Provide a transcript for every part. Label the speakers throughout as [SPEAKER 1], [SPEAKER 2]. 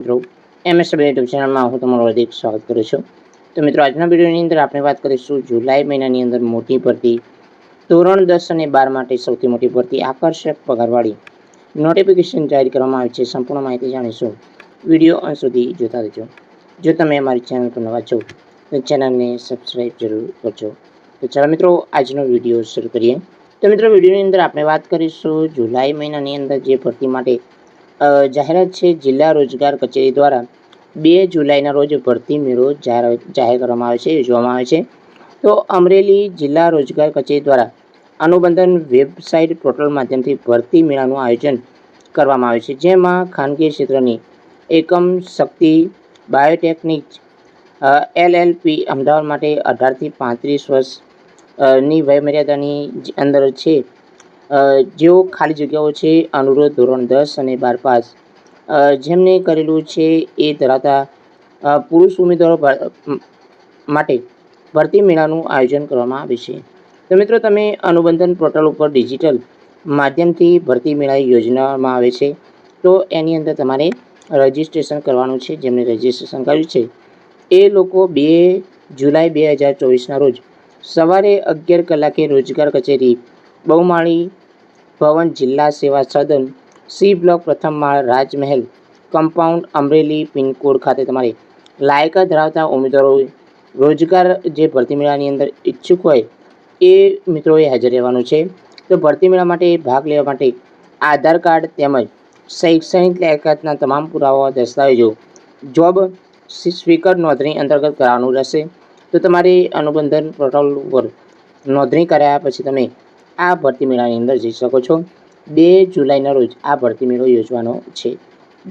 [SPEAKER 1] મિત્રો એમએસડબલ યુટ્યુબ ચેનલમાં હું તમારું હાર્દિક સ્વાગત કરું છું. તો મિત્રો, આજના વિડીયોની અંદર આપણે વાત કરીશું જુલાઈ મહિનાની અંદર મોટી ભરતી, ધોરણ દસ અને બાર માટે સૌથી મોટી ભરતી, આકર્ષક પગારવાળી નોટિફિકેશન જાહેર કરવામાં આવી છે. સંપૂર્ણ માહિતી જાણીશું. વીડિયો અંત સુધી જોતા રહેજો. જો તમે અમારી ચેનલ પર નવા છો, તો ચેનલને સબસ્ક્રાઈબ જરૂર કરજો. તો ચાલો મિત્રો, આજનો વીડિયો શરૂ કરીએ. તો મિત્રો, વિડીયોની અંદર આપણે વાત કરીશું જુલાઈ મહિનાની અંદર જે ભરતી માટે જાહેરાત છે, જિલ્લા રોજગાર કચેરી દ્વારા બે જુલાઈના રોજ ભરતી મેળો જાહેર જાહેર કરવામાં આવે છે, યોજવામાં આવે છે. તો અમરેલી જિલ્લા રોજગાર કચેરી દ્વારા અનુબંધન વેબસાઇટ પોર્ટલ માધ્યમથી ભરતી મેળાનું આયોજન કરવામાં આવે છે. જેમાં ખાનગી ક્ષેત્રની એકમ શક્તિ બાયોટેકનિક એલએલપી અમદાવાદ માટે અઢારથી પાંત્રીસ વર્ષની વયમર્યાદાની અંદર છે. જેઓ ખાલી જગ્યાઓ છે, અનુરોધ ધોરણ દસ અને બાર પાસ. જેમને કરેલું છે એ ધરાવતા પુરુષ ઉમેદવારો માટે ભરતી મેળાનું આયોજન કરવામાં આવે છે. તો મિત્રો, તમે અનુબંધન પોર્ટલ ઉપર ડિજિટલ માધ્યમથી ભરતી મેળા યોજનામાં આવે છે. તો એની અંદર તમારે રજિસ્ટ્રેશન કરવાનું છે, જેમને રજિસ્ટ્રેશન કર્યું છે. એ લોકો બે જુલાઈ બે હજાર ચોવીસના રોજ સવારે અગિયાર કલાકે રોજગાર કચેરી, બહુમાળી ભવન જિલ્લા સેવા સદન સી બ્લોક પ્રથમ માળ રાજમહેલ કમ્પાઉન્ડ અમરેલી પિનકોડ ખાતે તમારે લાયકાત ધરાવતા ઉમેદવારો રોજગાર જે ભરતી મેળાની અંદર ઈચ્છુક હોય એ મિત્રોએ હાજર રહેવાનું છે. તો ભરતી મેળા માટે ભાગ લેવા માટે આધાર કાર્ડ તેમજ શૈક્ષણિક લાયકાતના તમામ પુરાવા દસ્તાવેજો, જોબ સ્પીકર નોંધણી અંતર્ગત કરાવવાનું રહેશે. તો તમારે અનુબંધન પોર્ટલ ઉપર નોંધણી કરાયા પછી તમે આ ભરતી મેળાની અંદર જઈ શકો છો. બે જુલાઈના રોજ આ ભરતી મેળો યોજવાનો છે.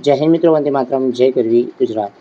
[SPEAKER 1] જય હિન્દ મિત્રો, વંદે માતરમ, જય કરવી ગુજરાત.